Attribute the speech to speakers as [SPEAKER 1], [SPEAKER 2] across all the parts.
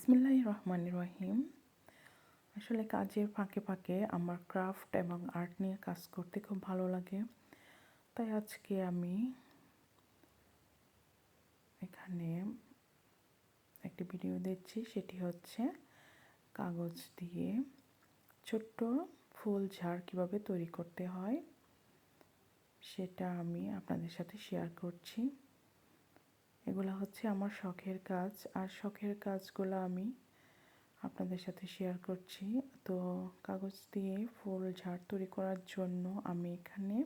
[SPEAKER 1] বিসমিল্লাহ রহমান রহিম আসলে কাজের ফাঁকে ফাঁকে আমার ক্রাফট এবং আর্ট নিয়ে কাজ করতে খুব ভালো লাগে। তাই আজকে আমি এখানে একটি ভিডিও দিচ্ছি, সেটি হচ্ছে কাগজ দিয়ে ছোট্ট ফুল ঝাড় কীভাবে তৈরি করতে হয়, সেটা আমি আপনাদের সাথে শেয়ার করছি। এগুলো হচ্ছে আমার শখের কাজ। আর শখের কাজগুলো আমি আপনাদের সাথে শেয়ার করছি। তো কাগজ দিয়ে ফুল ঝাড় তৈরি করার জন্য আমি এখানে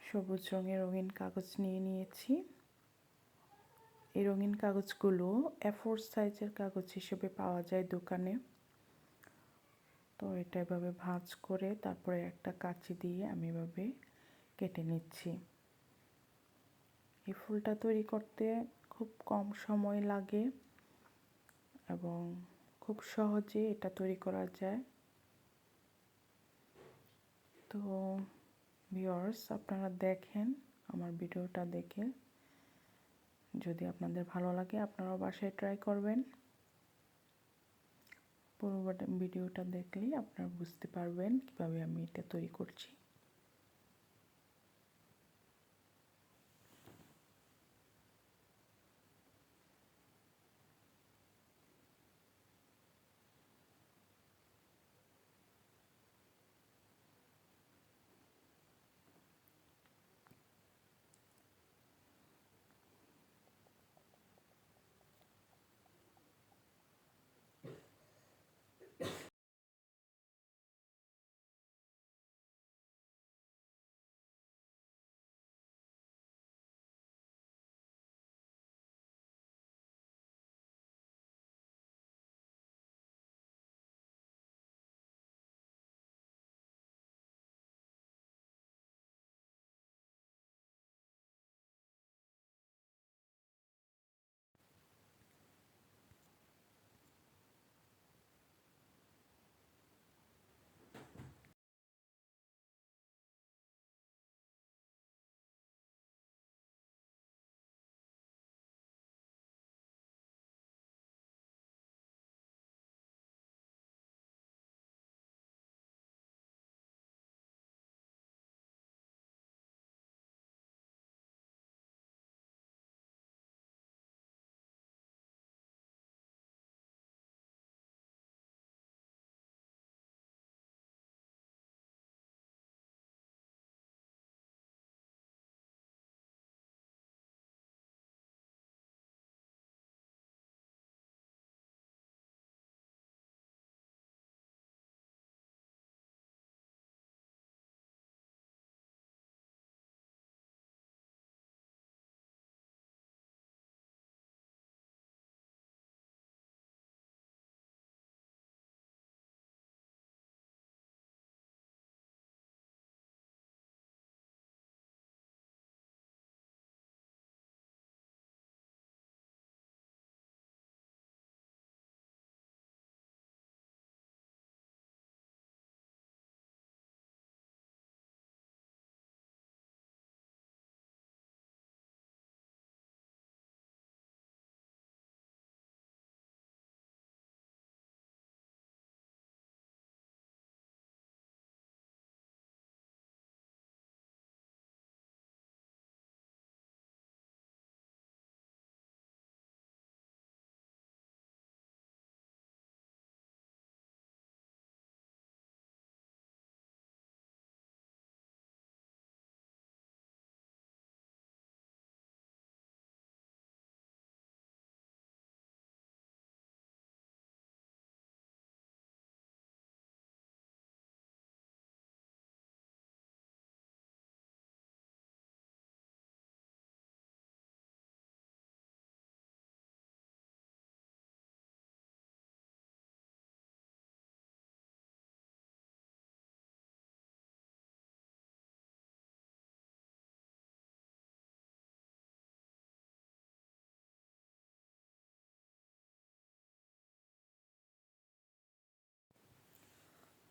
[SPEAKER 1] সবুজ রঙের রঙিন কাগজ নিয়ে নিয়েছি। এই রঙিন কাগজগুলো এফোর সাইজের কাগজ হিসেবে পাওয়া যায় দোকানে। তো এটা এভাবে ভাঁজ করে তারপরে একটা কাঁচি দিয়ে আমি এভাবে কেটে নিচ্ছি। এই ফুলটা তৈরি করতে খুব কম সময় লাগে এবং খুব সহজে এটা তৈরি করা যায়। তো ভিওর্স আপনারা দেখেন আমার ভিডিওটা দেখে। যদি আপনাদের ভালো লাগে, আপনারাও বাসায় ট্রাই করবেন। পুরো ভিডিওটা দেখলেই আপনারা বুঝতে পারবেন কীভাবে আমি এটা তৈরি করছি।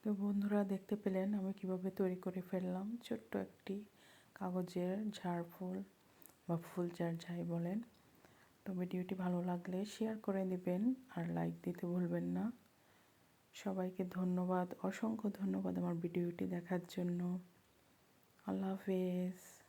[SPEAKER 1] তো বন্ধুরা দেখতে পেলেন আমি কীভাবে তৈরি করে ফেললাম। ছোট্ট একটি কাগজের ঝাড় ফুল বা ফুল ঝাড় যাই বলেন। তো ভিডিওটি ভালো লাগলে শেয়ার করে দিবেন আর লাইক দিতে ভুলবেন না। সবাইকে ধন্যবাদ, অসংখ্য ধন্যবাদ আমার ভিডিওটি দেখার জন্য। আল্লাহ হাফেজ।